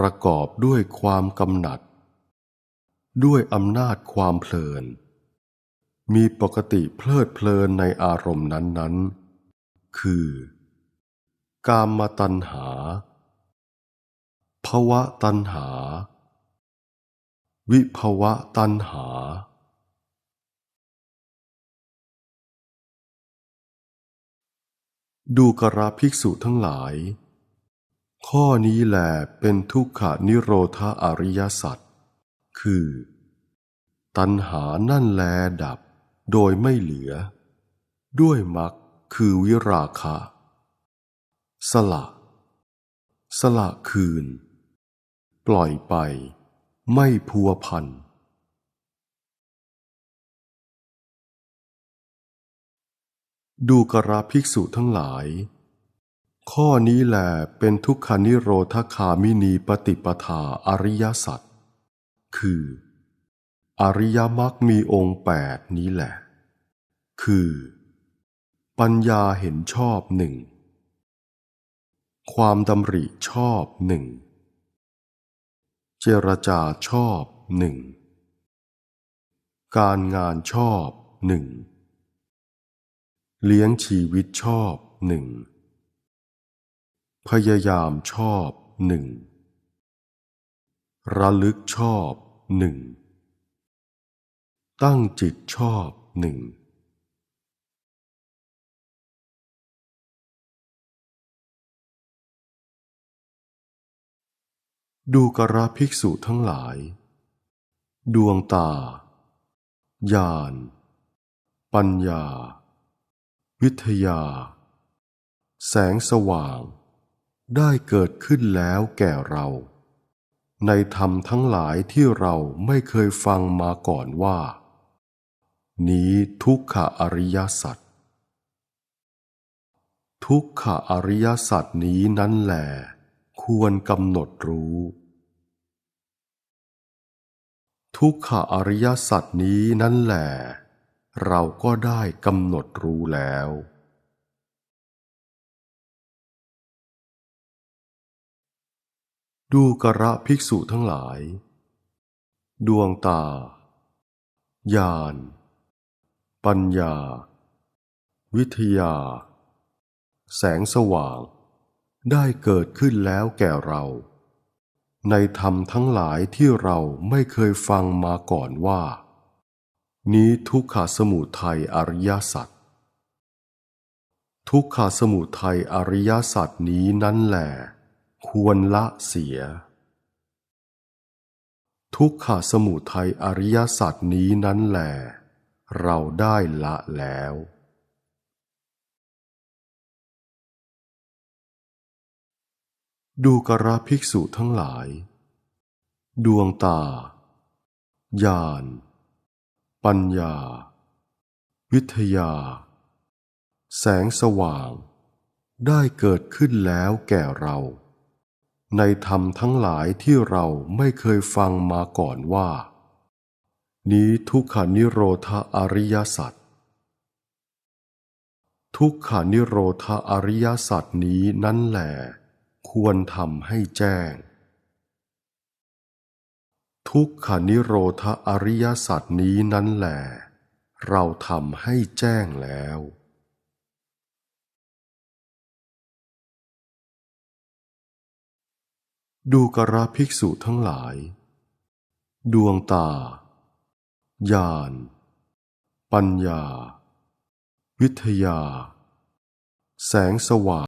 ประกอบด้วยความกำหนัด ด้วยอำนาจความเพลิน มีปกติเพลิดเพลินในอารมณ์นั้นๆ คือ กามตัณหา ภวะตัณหา วิภวะตัณหาดูกระภิกษุทั้งหลาย ข้อนี้แหลเป็นทุกขานิโรธาอริยสัจคือ ตัณหานั่นแลดับโดยไม่เหลือ ด้วยมรรคคือวิราคะ สละ สละคืน ปล่อยไป ไม่พัวพันดูกระภิกษุทั้งหลาย ข้อนี้แหลเป็นทุกขานิโรธคามินีปฏิปทาอริยสัจคือ อริยมรรคมีองค์แปดนี้แหละ คือ ปัญญาเห็นชอบหนึ่งความดำริชอบหนึ่งเจรจาชอบหนึ่งการงานชอบหนึ่งเลี้ยงชีวิตชอบหนึ่ง พยายามชอบหนึ่งระลึกชอบหนึ่งตั้งจิตชอบหนึ่งดูกระภิกษุทั้งหลาย ดวงตา ญาณ ปัญญา วิทยา แสงสว่าง ได้เกิดขึ้นแล้วแก่เรา ในธรรมทั้งหลายที่เราไม่เคยฟังมาก่อนว่า นี้ทุกขอริยสัจทุกขอริยสัจนี้นั้นแหลควรกำหนดรู้ ทุกขอริยสัจนี้นั่นแหละเราก็ได้กำหนดรู้แล้ว ดูกระภิกษุทั้งหลาย ดวงตา ญาณ ปัญญา วิทยา แสงสว่าง ได้เกิดขึ้นแล้วแก่เรา ในธรรมทั้งหลายที่เราไม่เคยฟังมาก่อนว่า นี้ทุกขสมุทัยอริยสัจทุกขสมุทัยอริยสัจนี้นั้นแหละ ควรละเสีย ทุกขาสมุทัยอริยสัจนี้นั้นแหละเราได้ละแล้ว ดูกระภิกษุทั้งหลาย ดวงตา ญาณ ปัญญา วิทยา แสงสว่าง ได้เกิดขึ้นแล้วแก่เรา ในธรรมทั้งหลายที่เราไม่เคยฟังมาก่อนว่า นี้ทุกขานิโรธอริยสัจทุกขานิโรธอริยสัจนี้นั่นแหละควรทำให้แจ้ง ทุกขานิโรธอริยสัจนี้นั้นแหละเราทำให้แจ้งแล้ว ดูกระภิกษุทั้งหลาย ดวงตา ญาณ ปัญญา วิทยา แสงสว่าง